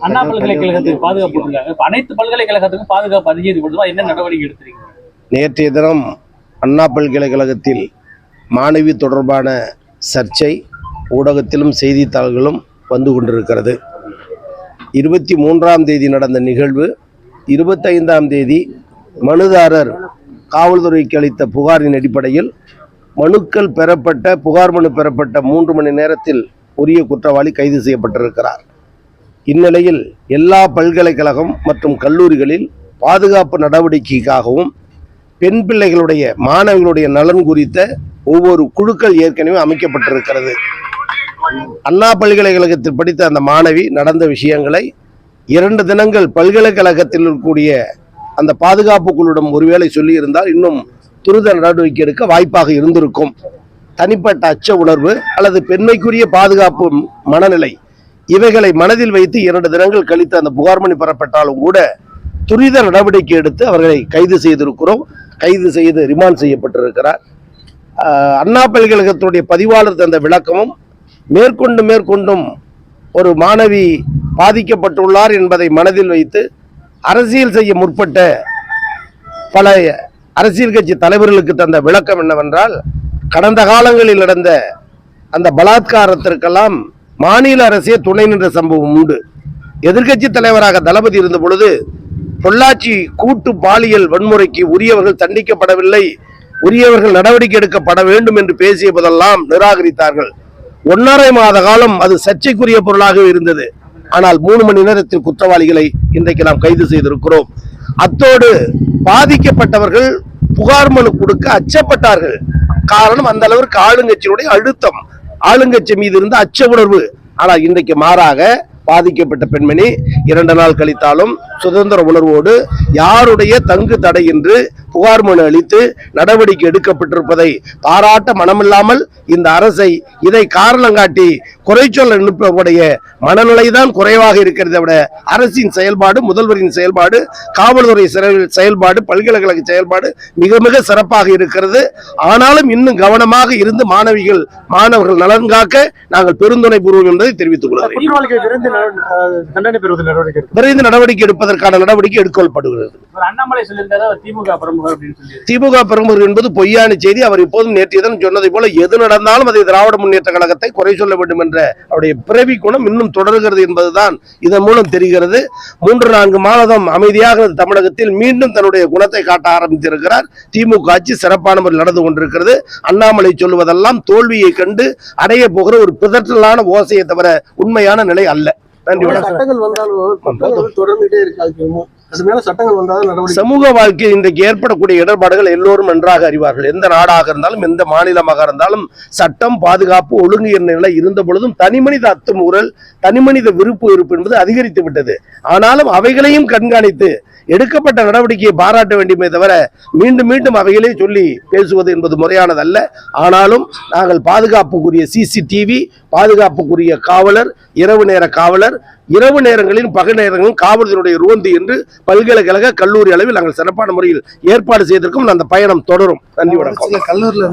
அண்ணா- பல்கலைக்கழகத்துக்கு பாதுகாப்பு அனைத்து பல்கலைக்கழகத்துக்கும் பாதுகாப்பு அதிகரிப்படுவா என்ன நடவடிக்கை எடுத்திருக்கீங்க நேற்றைய தினம் அண்ணா பல்கலைக்கழகத்தில் மாணவி தொடர்பான சர்ச்சை ஊடகத்திலும் செய்தித்தாள்களும் வந்து கொண்டிருக்கிறது. இருபத்தி மூன்றாம் தேதி நடந்த நிகழ்வு இருபத்தைந்தாம் தேதி மனுதாரர் காவல்துறைக்கு அளித்த புகாரின் அடிப்படையில் மனுக்கள் பெறப்பட்ட புகார் மனு பெறப்பட்ட மூன்று மணி நேரத்தில் உரிய குற்றவாளி கைது செய்யப்பட்டிருக்கிறார். இந்நிலையில் எல்லா பல்கலைக்கழகம் மற்றும் கல்லூரிகளில் பாதுகாப்பு நடவடிக்கைக்காகவும் பெண் பிள்ளைகளுடைய மாணவிகளுடைய நலன் குறித்த ஒவ்வொரு குழுக்கள் ஏற்கனவே அமைக்கப்பட்டிருக்கிறது. அண்ணா பல்கலைக்கழகத்தில் படித்த அந்த மாணவி நடந்த விஷயங்களை இரண்டு தினங்கள் பல்கலைக்கழகத்தில் இருக்கக்கூடிய அந்த பாதுகாப்பு குழுவிடம் ஒருவேளை சொல்லியிருந்தால் இன்னும் துரித நடவடிக்கை எடுக்க வாய்ப்பாக இருந்திருக்கும். தனிப்பட்ட அச்ச உணர்வு அல்லது பெண்மைக்குரிய பாதுகாப்பு மனநிலை. இவைகளை மனதில் வைத்து இரண்டு தினங்கள் கழித்து அந்த புகார் மணி பெறப்பட்டாலும் கூட துரித நடவடிக்கை எடுத்து அவர்களை கைது செய்திருக்கிறோம். கைது செய்து ரிமாண்ட் செய்யப்பட்டிருக்கிறார். அண்ணா பல்கலைக்கழகத்துடைய பதிவாளர் தந்த விளக்கமும் மேற்கொண்டு மேற்கொண்டும் ஒரு மாணவி பாதிக்கப்பட்டுள்ளார் என்பதை மனதில் வைத்து அரசியல் செய்ய முற்பட்ட பல அரசியல் கட்சி தலைவர்களுக்கு தந்த விளக்கம் என்னவென்றால் கடந்த காலங்களில் நடந்த அந்த பலாத்காரத்திற்கெல்லாம் மாநில அரசே துணை நின்ற சம்பவம் உண்டு. எதிர்க்கட்சி தலைவராக தளபதி இருந்த பொழுது பொள்ளாச்சி கூட்டு பாலியல் வன்முறைக்கு உரியவர்கள் தண்டிக்கப்படவில்லை உரியவர்கள் நடவடிக்கை எடுக்கப்பட வேண்டும் என்று பேசிய போதெல்லாம் நிராகரித்தார்கள். ஒன்றரை மாத காலம் அது சர்ச்சைக்குரிய பொருளாக இருந்தது. ஆனால் மூணு மணி நேரத்தில் குற்றவாளிகளை இன்றைக்கு நாம் கைது செய்திருக்கிறோம். அத்தோடு பாதிக்கப்பட்டவர்கள் புகார் மனு கொடுக்க அச்சப்பட்டார்கள். காரணம் அந்த அளவிற்கு ஆளுங்கட்சியினுடைய அழுத்தம். ஆளுங்கட்சி மீது இருந்த அச்ச உணர்வு. ஆனால் இன்றைக்கு மாறாக பாதிக்கப்பட்ட பெண்மணி இரண்டு நாள் கழித்தாலும் சுதந்திர உணர்வோடு யாருடைய தங்கு தடை என்று புகார் மனு அளித்து நடவடிக்கை எடுக்கப்பட்டிருப்பதை பாராட்ட மனமில்லாமல் இந்த அரசை இதை காரணம் காட்டி குறை சொல்ல நிற்பவருடைய மனநிலைதான் குறைவாக இருக்கிறதை விட அரசின் செயல்பாடு முதல்வரின் செயல்பாடு காவல்துறை செயல்- செயல்பாடு பல்கலைக்கழக செயல்பாடு மிக மிக சிறப்பாக இருக்கிறது. ஆனாலும் இன்னும் கவனமாக இருந்து மாணவிகள் மாணவர்கள் நலன் காக்க நாங்கள் பெருந்துணை பூர்வம் என்பதை தெரிவித்துக் கொள்கிறேன். விரைந்து நடவடிக்கை எடுப்பதற்கான நடவடிக்கை எடுக்கப்படுகிறது. திமுக பிரமுகர் என்பது பொய்யான செய்தி. அவர் இப்போதும் நேற்றைய சொன்னதை போல எது நடந்தாலும் அதை திராவிட முன்னேற்ற கழகத்தை குறை சொல்ல வேண்டும் என்ற அவருடைய பிறவி குணம் இன்னும் தொடர்கிறது என்பதுதான் இதன் மூலம் தெரிகிறது. மூன்று நான்கு மாதம் அமைதியாக தமிழகத்தில் மீண்டும் தன்னுடைய குணத்தை காட்ட ஆரம்பித்திருக்கிறார். திமுக ஆட்சி சிறப்பான முறையில் நடந்து கொண்டிருக்கிறது. அண்ணாமலை சொல்லுவதெல்லாம் தோல்வியை கண்டு அடைய போகிற ஒரு பிதற்றலான ஓசையை தவிர உண்மையான நிலை அல்ல. நன்றி வணக்கம். தொடர்ந்துட்டே இருக்காது சமூக வாழ்க்கையில் இன்றைக்கு ஏற்படக்கூடிய இடர்பாடுகள் எல்லோரும் நன்றாக அறிவார்கள். எந்த நாடாக இருந்தாலும் எந்த மாநிலமாக இருந்தாலும் சட்டம் பாதுகாப்பு ஒழுங்கு என்ற நிலை இருந்த பொழுதும் தனிமனித அத்துமூறல் தனிமனித விருப்பு இருப்பு என்பது அதிகரித்து விட்டது. ஆனாலும் அவைகளையும் கண்காணித்து எடுக்கப்பட்ட நடவடிக்கையை பாராட்ட வேண்டுமே தவிர மீண்டும் மீண்டும் அவைகளே சொல்லி பேசுவது என்பது முறையானதல்ல. ஆனாலும் நாங்கள் பாதுகாப்புக்குரிய சிசிடிவி பாதுகாப்புக்குரிய காவலர் இரவு நேர காவலர் இரவு நேரங்களிலும் பகல் நேரங்களிலும் காவல்துறையுடைய ரோந்து என்று பல்கலைக்கழக கல்லூரி அளவில் நாங்கள் சிறப்பான முறையில் ஏற்பாடு செய்திருக்கோம் அந்த பயணம் தொடரும். நன்றி வணக்கம். கல்லூரில